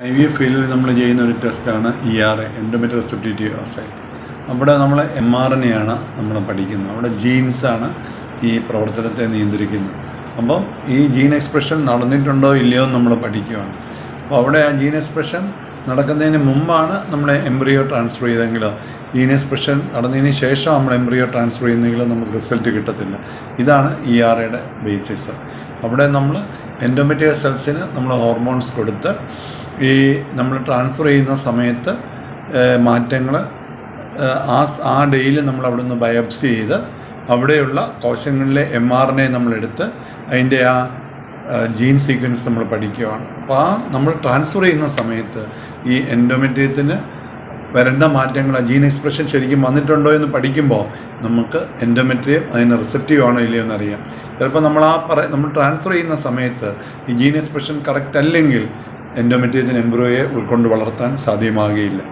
I V F ഫീൽഡിൽ നമ്മൾ ചെയ്യുന്ന ഒരു ടെസ്റ്റാണ് E R A endometrial receptivity assay അവിടെ നമ്മൾ എം ആർ എൻ എയാണ് നമ്മൾ പഠിക്കുന്നത്. അവിടെ ജീൻസാണ് ഈ പ്രവർത്തനത്തെ നിയന്ത്രിക്കുന്നത്. അപ്പം ഈ ജീൻ എക്സ്പ്രഷൻ നടന്നിട്ടുണ്ടോ ഇല്ലയോ എന്ന് നമ്മൾ പഠിക്കുകയാണ് അപ്പോൾ അവിടെ ആ ജീൻ എക്സ്പ്രഷൻ നടക്കുന്നതിന് മുമ്പാണ് നമ്മൾ എംബ്രിയോ ട്രാൻസ്ഫർ ചെയ്തെങ്കിൽ ജീൻ എക്സ്പ്രഷൻ നടന്നതിന് ശേഷം നമ്മൾ എംബ്രിയോ ട്രാൻസ്ഫർ ചെയ്യുന്നെങ്കിൽ നമുക്ക് റിസൾട്ട് കിട്ടത്തില്ല. ഇതാണ് ഇ ആർ എയുടെ ബേസിസ് അവിടെ നമ്മൾ എൻഡോമെറ്റിയ സെൽസിന് നമ്മൾ ഹോർമോൺസ് കൊടുത്ത് ഈ നമ്മൾ ട്രാൻസ്ഫർ ചെയ്യുന്ന സമയത്ത് മാറ്റങ്ങൾ ആ ആ ഡേയിൽ നമ്മൾ അവിടെ നിന്ന് ബയോപ്സി ചെയ്ത് അവിടെയുള്ള കോശങ്ങളിലെ എം ആർ എൻ എ നമ്മളെടുത്ത് അതിന്റെ ആ ജീൻ സീക്വൻസ് നമ്മൾ പഠിക്കുകയാണ് അപ്പോൾ ആ നമ്മൾ ട്രാൻസ്ഫർ ചെയ്യുന്ന സമയത്ത് ഈ എൻഡോമെട്രിയത്തിന് വരേണ്ട മാറ്റങ്ങൾ ജീൻ എക്സ്പ്രഷൻ ശരിക്കും വന്നിട്ടുണ്ടോ എന്ന് പഠിക്കുമ്പോൾ നമുക്ക് എൻഡോമെട്രിയം അതിന് റിസപ്റ്റീവ് ആണോ ഇല്ലയോ എന്നറിയാം ചിലപ്പോൾ നമ്മൾ ആ പറ നമ്മൾ ട്രാൻസ്ഫർ ചെയ്യുന്ന സമയത്ത് ഈ ജീൻ എക്സ്പ്രഷൻ കറക്റ്റ് അല്ലെങ്കിൽ എൻഡോമെട്രിയത്തിന് എംബ്രോയെ ഉൾക്കൊണ്ട് വളർത്താൻ സാധ്യമാകുകയില്ല.